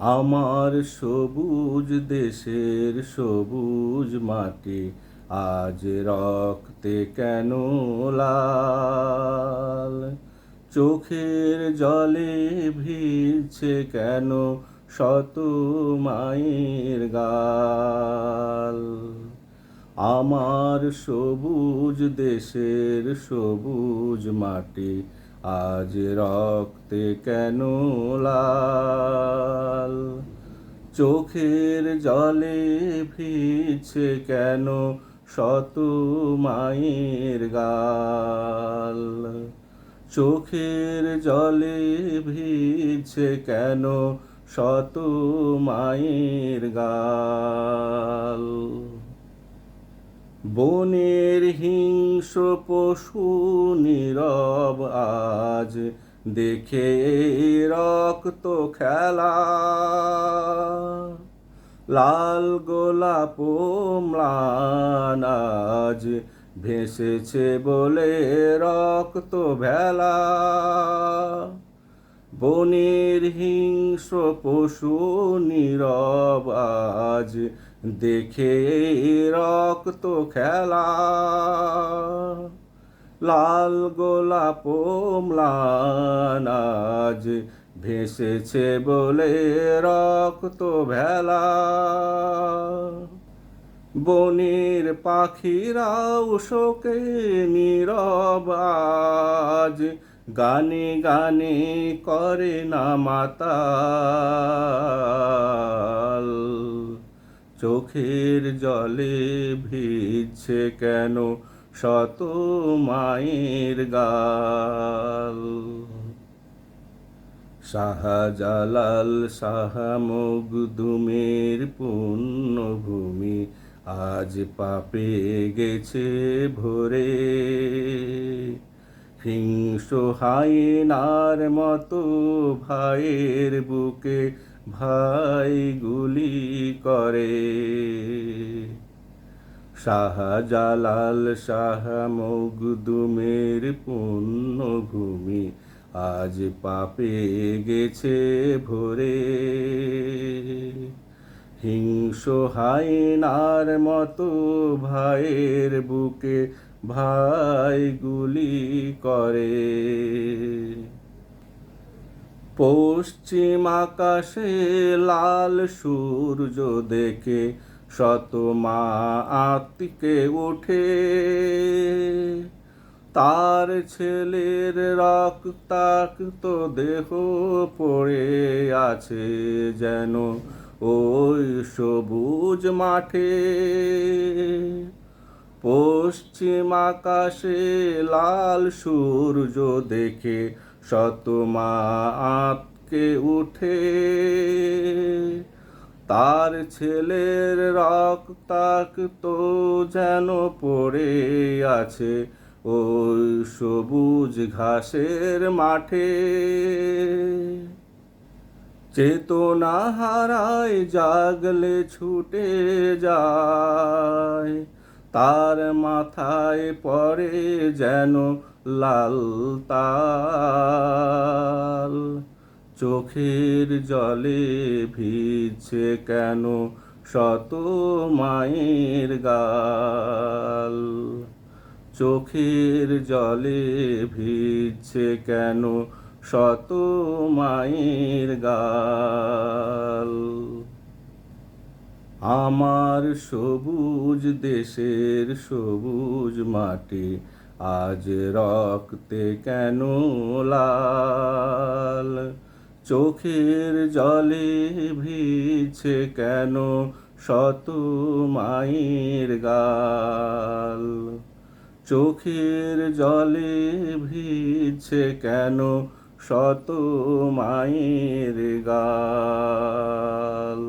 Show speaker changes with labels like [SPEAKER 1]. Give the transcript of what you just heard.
[SPEAKER 1] আমার সবুজ দেশের সবুজ মাটি, আজ রক্তে কেন লাল? চোখের জলে ভিজছে কেন শত মায়ের গাল? আমার সবুজ দেশের সবুজ মাটি আজ রক্তে কেন লাল? চোখের জলে ভিজছে কেন শত মায়ের গাল? চোখের জলে ভিজছে কেন শত মায়ের গাল? বনের হিংস্র পশু নীরব আজ দেখে রক্ত খেলা। লাল গোলাপ ম্লান আজ ভেসেছে বলে রক্ত ভেলা। বনের হিংস্র পশু নীরব আজ দেখে রক্ত খেলা। লাল গোলাপ ম্লান আজ ভেসেছে বলে রক্ত ভেলা। বনের পাখিরাও শোকে নীরব আজ গানে গানে করে না মাতাল। চোখের জলে ভিজছে কেন শত মায়ের গাল। শাহজালাল শাহ মগদুমের পুণ্যভূমি আজ পাপে গেছে ভরে। হিংস্র হায়নার মতো ভাইয়ের বুকে ভাই গুলি করে। শাহজালাল শাহ মগদুমের পুণ্যভূমি আজ পাপে গেছে ভরে। হিংস্র হায়নার মতো ভাইয়ের বুকে ভাই গুলি করে। পশ্চিম আকাশে লাল সূর্য দেখে শত মা আত্মিকে ওঠে। তার ছেলের রক্তাক্ত দেহ পড়ে আছে যেন ওই সবুজ মাঠে। পশ্চিম আকাশে লাল সূর্য দেখে শত মা আতকে উঠে। তার ছেলের রক্তাক্ত যেন পড়ে আছে ওই সবুজ ঘাসের মাঠে। চেতনা হারায়, জাগলে ছুটে যায়। তার মাথায় পড়ে যেন লাল তাল। চোখের জলে ভিজছে কেন শত মায়ের গাল? চোখের জলে ভিজছে কেন শত মায়ের গাল। আমার সবুজ দেশের সবুজ মাটি আজ রক্তে কেন লাল? চোখের জলে ভিজছে কেন শত মায়ের গাল? চোখের জলে ভিজছে কেন শত মায়ের গাল।